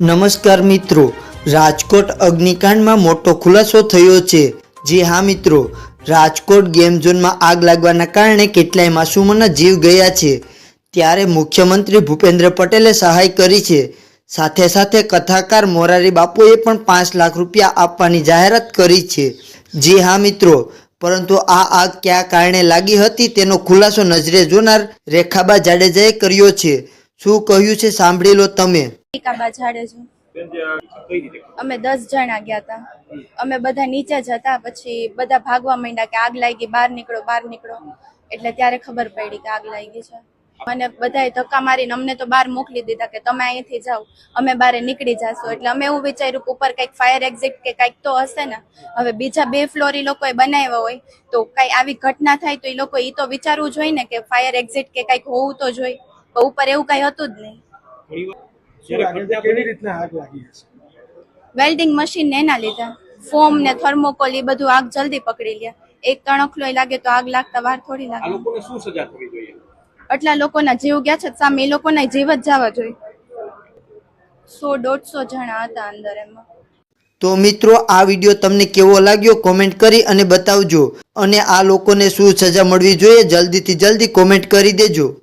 નમસ્કાર મિત્રો, રાજકોટ અગ્નિકાંડમાં મોટો ખુલાસો થયો છે. જી હા મિત્રો, રાજકોટ ગેમ ઝોનમાં આગ લાગવાના કારણે કેટલાય માસૂમોના જીવ ગયા છે. ત્યારે મુખ્યમંત્રી ભૂપેન્દ્ર પટેલે સહાય કરી છે. સાથે સાથે કથાકાર મોરારી બાપુએ પણ પાંચ લાખ રૂપિયા આપવાની જાહેરાત કરી છે. જી હા મિત્રો, પરંતુ આ આગ કયા કારણે લાગી હતી તેનો ખુલાસો નજરે જોનાર રેખાબા જાડેજાએ કર્યો છે. શું કહ્યું છે? સાંભળી લો તમે. અમે દસ જણા ગયા હતા અમે બધા નીચે જ હતા, પછી બધા ભાગવા માંડ્યા કે આગ લાગી, બહાર નીકળો બહાર નીકળો. એટલે ત્યારે ખબર પડી કે આગ લાગી છે. મને બધાએ ધક્કા મારીને અમને તો બહાર મોકલી દીધા કે તમે અહીંથી જાઓ, અમે બહાર નીકળી જશું. એટલે અમે એવું વિચાર્યું કે ઉપર કંઈક ફાયર એક્ઝિટ કે કંઈક તો હશે ને. હવે બીજા બે ફ્લોર લોકોએ બનાવ્યા હોય, તો કંઈ આવી ઘટના થાય તો એ લોકો એ તો વિચારવું જોઈએ ને કે ફાયર એક્ઝિટ કે કંઈક હોવું તો જોઈએ. પણ ઉપર એવું કઈ હતું જ નહીં. શું લાગે છે કેવી રીતના આગ લાગી હશે? વેલ્ડિંગ મશીન ને એના લીધે. ફોમ ને થર્મોકોલ એ બધું આગ જલ્દી પકડી લે. એક તણખલો લાગે તો આગ લાગતા વાર થોડી આ લાગે. લોકોને શું સજા થવી જોઈએ? આટલા લોકોના જીવ ગયા છે તો સામે. એ લોકોના જીવ જ જવા જોઈએ. સો દોઢસો જણા હતા અંદર એમાં. તો મિત્રો આ વીડિયો તમને કેવો લાગ્યો? કોમેન્ટ કરી અને બતાવજો. અને આ લોકોને શું સજા મળવી જોઈએ? જલ્દીથી જલ્દી કોમેન્ટ કરી દેજો.